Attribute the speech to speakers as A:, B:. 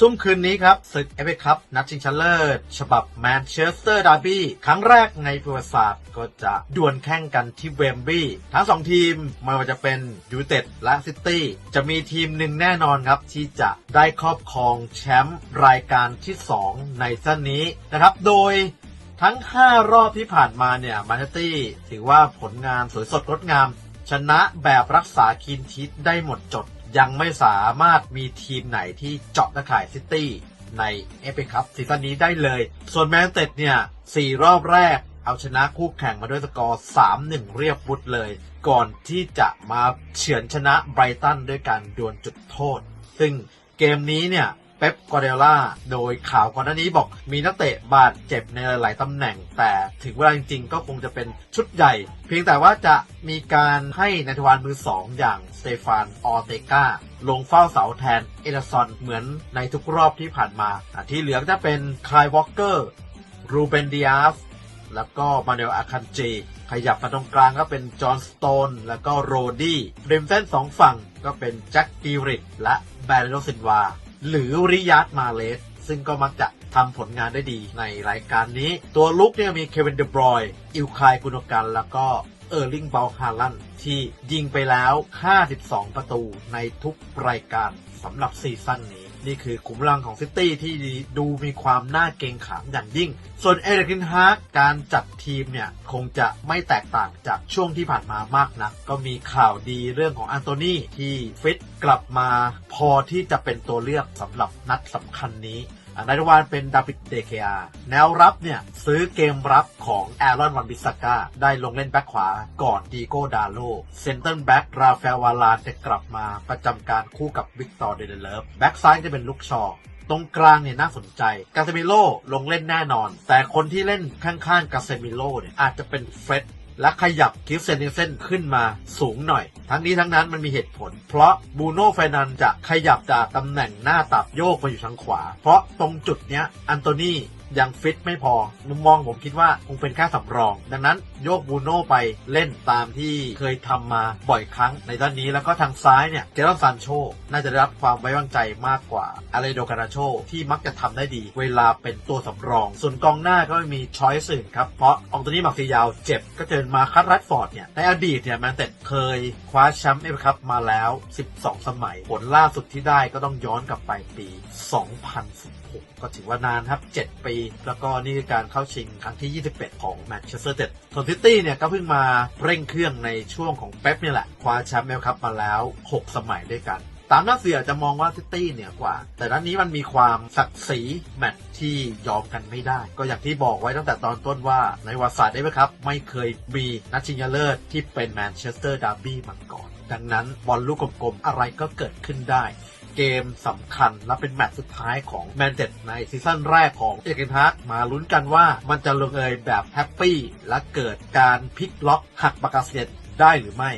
A: ทุ่มคืนนี้ครับศึกเอฟเอคัพนัดชิงชนะเลิศ ฉบับแมนเชสเตอร์ดาร์บี้ครั้งแรกในประวัติศาสตร์ก็จะดวลแข่งกันที่เวมบลีย์ทั้งสองทีมไม่ว่าจะเป็นยูเต็ดและซิตี้จะมีทีมหนึ่งแน่นอนครับ ที่จะได้ครอบครองแชมป์รายการที่ 2 ในซีซั่นนี้นะครับ โดยทั้ง 5 รอบที่ผ่านมาเนี่ยมาน์ตี้ถือว่าผลงานสวยสดงดงาม ชนะแบบรักษาคีนทิสได้หมดจด ยังไม่สามารถมีทีมไหนที่เจาะตะข่ายซิตี้ในเอฟเอคัพซีซั่นนี้ได้เลย ส่วนแมนเต็ดเนี่ยสี่รอบแรกเอาชนะคู่แข่งมาด้วยสกอร์ 3-1 เรียบวุตเลย ก่อนที่จะมาเฉือนชนะไบรตันด้วยการดวลจุดโทษ ซึ่งเกมนี้เนี่ย เป๊ปกวาเดล่า โดยข่าวก่อนหน้านี้บอกมีนักเตะบาดเจ็บในหลายๆตำแหน่ง แต่ถึงเวลาจริงๆ ก็คงจะเป็นชุดใหญ่ เพียงแต่ว่าจะมีการให้นายทวารมือสองอย่างสเตฟานออเตกาลงเฝ้าเสาแทนเอเดอร์ซอนเหมือนในทุกรอบที่ผ่านมา ที่เหลือจะเป็นคายวอลเกอร์รูเบนดิอาสแล้วก็มาเนลอาคันเจขยับมาตรงกลางก็เป็นจอห์นสโตน แล้วก็โรดี้ริมเส้นสองฝั่งก็เป็นแจ็คกิริกและแบรโนซินวา หรือริยัตมาเลสซึ่งก็มักจะทำผลงานได้ดีในรายการนี้ ตัวลุกเนี่ยมีเควินเดบรอยอิลคายกุนกันแล้วก็เออร์ลิงเบลฮาลันที่ยิงไปแล้ว 52 ประตูในทุกรายการสำหรับซีซั่นนี้ นี่คือขุมพลังของซิตี้ที่ดูมีความน่าเกรงขามอย่างยิ่ง ส่วนเอเดรินฮาร์กการจัดทีมเนี่ยคงจะไม่แตกต่างจากช่วงที่ผ่านมามากนัก ก็มีข่าวดีเรื่องของอันโตนีที่ฟิตกลับมาพอที่จะเป็นตัวเลือกสำหรับนัดสำคัญนี้ นายทวารเป็นดาวิดเดเคอาแนวรับเนี่ยซื้อเกมรับของแอรอนวันบิสกาได้ลงเล่นแบ็คขวาก่อนดีโก้ดาโลเซนเตอร์แบ็กราฟาลวาลานจะกลับมาประจำการคู่กับวิกตอร์เดเดเลฟแบ็กซ้ายจะเป็นลุกชอตรงกลางเนี่ยน่าสนใจ กาเซมิโลลงเล่นแน่นอน แต่คนที่เล่นข้างๆ กาเซมิโลเนี่ยอาจจะเป็นเฟร็ด และขยับคิฟเซนเซนขึ้นมาสูงหน่อย ทั้งนี้ทั้งนั้นมันมีเหตุผล เพราะบูโน่ไฟนันจะขยับจากตำแหน่งหน้าตับโยกมาอยู่ทางขวา เพราะตรงจุดเนี้ยอันโตนี ยังฟิตไม่พอ มุมมองผมคิดว่าคงเป็นแค่สำรอง ดังนั้นโยกบูโน่ไปเล่นตามที่เคยทำมาบ่อยครั้งในด้านนี้แล้วก็ทางซ้ายเนี่ยเจรอนซานโชน่าจะได้รับความไว้วางใจมากกว่าอาเลโดกานาโชที่มักจะทำได้ดี เวลาเป็นตัวสำรอง ส่วนกองหน้าก็ไม่มีช้อยส์อื่นครับเพราะอองโตนี่มาร์ซิยาวเจ็บก็เจิญมาคัตรัดฟอร์ดเนี่ยในอดีตเนี่ยแมนเต็ดเคยคว้าแชมป์เอฟคัพมาแล้ว 12 สมัยผลล่าสุดที่ได้ก็ต้องย้อนกลับไปปี 2016ก็ถือว่านานครับ 7 ปี แล้วก็นี่คือการเข้าชิงครั้งที่ 21 ของแมนเชสเตอร์เต็ดส่วนซิตี้เนี่ยก็เพิ่งมาเร่งเครื่องในช่วงของเป๊ปนี่แหละ คว้าแชมป์เอฟคัพมาแล้ว 6 สมัยด้วยกัน ตามหน้าเสือจะมองว่าซิตี้เหนือกว่า แต่ด้านนี้มันมีความศักดิ์ศรีแมตช์ที่ยอมกันไม่ได้ ก็อย่างที่บอกไว้ตั้งแต่ตอนต้นว่าในประวัติศาสตร์ได้ไหมครับ ไม่เคยมีนัดชิงชนะเลิศที่เป็นแมนเชสเตอร์ดาร์บี้มาก่อน ดังนั้นบอลลูกกลมๆอะไรก็เกิดขึ้นได้ เกมสำคัญและเป็นแมตช์สุดท้ายของแมนเ e ตในซีซั่นแรกของเอเกนพาร์กมาลุ้นกันว่ามันจะลงเอยแบบแฮปปี้และเกิดการพลิกล็อกหักปากกาเซียนได้หรือไม่